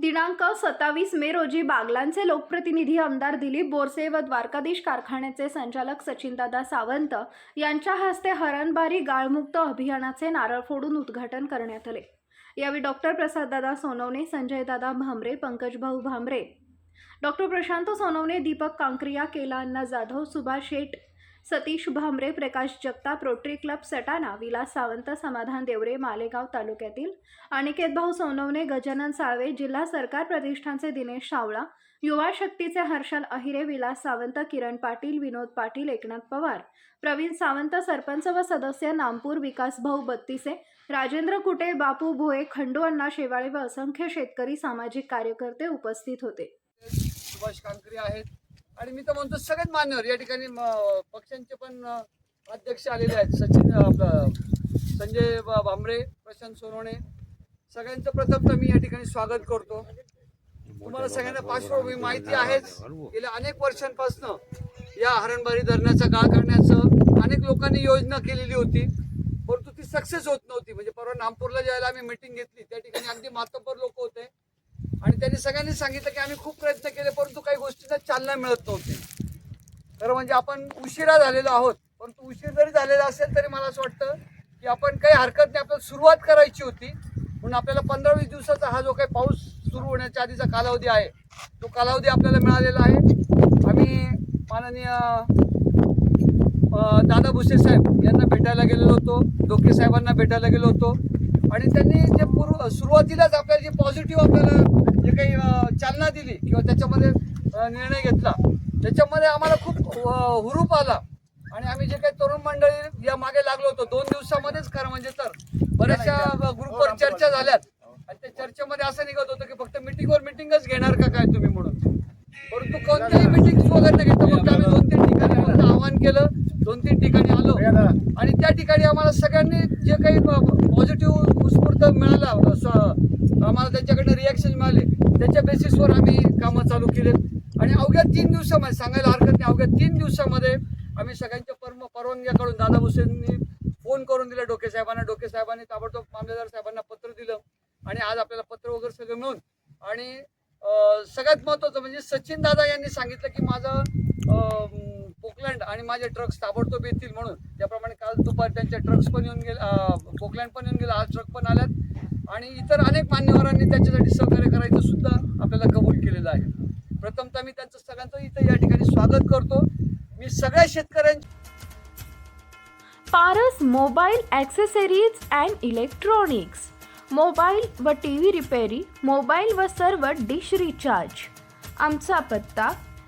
दिनांक सत्तावीस मे रोजी बागलांचे लोकप्रतिनिधी आमदार दिलीप बोरसे व द्वारकाधीश कारखान्याचे संचालक सचिनदादा सावंत यांच्या हस्ते हरणबारी गाळमुक्त अभियानाचे नारळ फोडून उद्घाटन करण्यात आले. यावेळी डॉक्टर प्रसाददादा सोनवणे संजयदादा भामरे पंकजभाऊ भामरे डॉक्टर प्रशांत सोनवणे दीपक कांक्रिया केला अण्णा जाधव सुभाष शेठ सतीश भांबरे प्रकाश जगताप रोटरी क्लब सटाणा विलास सावंत समाधान देवरे मालेगाव तालुक्यातील अनिकेत भाऊ सोनवणे गजानन साळवे जिल्हा सरकार प्रतिष्ठानचे दिनेश सावळा युवा शक्तीचे हर्षल अहिरे विलास सावंत किरण पाटील विनोद पाटील एकनाथ पवार प्रवीण सावंत सरपंच व सदस्य नामपूर विकास भाऊ बत्तीसे राजेंद्र कुटे बापू भोये खंडू अण्णा शेवाळे व असंख्य शेतकरी सामाजिक कार्यकर्ते उपस्थित होते. सुभाष कानकरी आहेत. आणि मी तर म्हणतो सगळ्यात मान्यवर या ठिकाणी म- पक्षांचे पण अध्यक्ष आलेले आहेत. सचिन आपलं संजय भांबरे प्रशांत सोनवणे. सगळ्यांचं प्रथम तर मी या ठिकाणी स्वागत करतो. तुम्हाला सगळ्यांना पार्श्वभूमी माहिती आहेच. गेल्या अनेक वर्षांपासून या हरणबारी धरणाचा गाळ करण्याचं अनेक लोकांनी योजना केलेली होती. परंतु ती सक्सेस होत नव्हती. म्हणजे परवा नागपूरला ज्यावेळेला आम्ही मिटिंग घेतली त्या ठिकाणी अगदी मातब्बर लोक होते. आणि त्यांनी सगळ्यांनी सांगितलं की आम्ही खूप प्रयत्न केले परंतु काही गोष्टींना चालना मिळत नव्हती. खरं म्हणजे आपण उशिरा झालेलो आहोत परंतु उशीर जरी झालेला असेल तरी मला असं वाटतं की आपण काही हरकत नाही आपल्याला सुरुवात करायची होती. म्हणून आपल्याला पंधरा वीस दिवसाचा हा जो काही पाऊस सुरू होण्याच्या आधीचा कालावधी आहे तो कालावधी आपल्याला मिळालेला आहे. आम्ही माननीय दादा भुसे साहेब यांना भेटायला गेलेलो होतो डोके साहेबांना भेटायला गेलो होतो. आणि त्यांनी जे पूर्व सुरुवातीलाच आपल्याला जी पॉझिटिव्ह आपल्याला जे काही चालना दिली किंवा त्याच्यामध्ये निर्णय घेतला त्याच्यामध्ये आम्हाला खूप हुरूप आला. आणि आम्ही जे काही तरुण मंडळी या मागे लागलो होतो दोन दिवसामध्येच खरं म्हणजे तर बऱ्याचशा ग्रुपवर चर्चा झाल्यात. आणि त्या चर्चेमध्ये असं निघत होतं की फक्त मिटिंगवर मिटिंगच घेणार का काय तुम्ही म्हणून? परंतु कोणत्याही मिटिंग वगैरे घेता फक्त आम्ही दोन तीन ठिकाणी फक्त आवाहन केलं दोन तीन ठिकाणी आलो. आणि त्या ठिकाणी आम्हाला सगळ्यांनी जे काही पॉझिटिव्ह उत्स्फूर्त मिळाला आम्हाला त्यांच्याकडनं रिॲक्शन मिळाले त्याच्या बेसिसवर आम्ही कामं चालू केलेत. आणि अवघ्या तीन दिवसामध्ये सांगायला हरकत नाही अवघ्या तीन दिवसामध्ये आम्ही सगळ्यांच्या परम परवानग्याकडून दादा भुसेंनी फोन करून दिला डोके साहेबांना. डोके साहेबांनी ताबडतोब मामलेदार साहेबांना पत्र दिलं. आणि आज आपल्याला पत्र वगैरे सगळं मिळून. आणि सगळ्यात महत्त्वाचं म्हणजे सचिन दादा यांनी सांगितलं की माझं पोकलँड आणि माझे ट्रक्स ताबडतोब येतील म्हणून. त्याप्रमाणे काल दुपारी त्यांचे ट्रक्स पण येऊन गेले पोकलँड पण येऊन गेले आज ट्रक पण आल्यात. आणि इतर अनेक मान्यवरांनी त्याच्यासाठी सहकार्य करायचं सुद्धा आपल्याला कबूल केलेलं आहे. प्रथमतः मी त्यांचं सगळ्यांचं इथं या ठिकाणी स्वागत करतो. मी सगळ्या शेतकऱ्यांची Paras mobile accessories and electronics. Mobile व टी व्ही रिपेरी मोबाईल व सर्व डिश रिचार्ज. आमचा पत्ता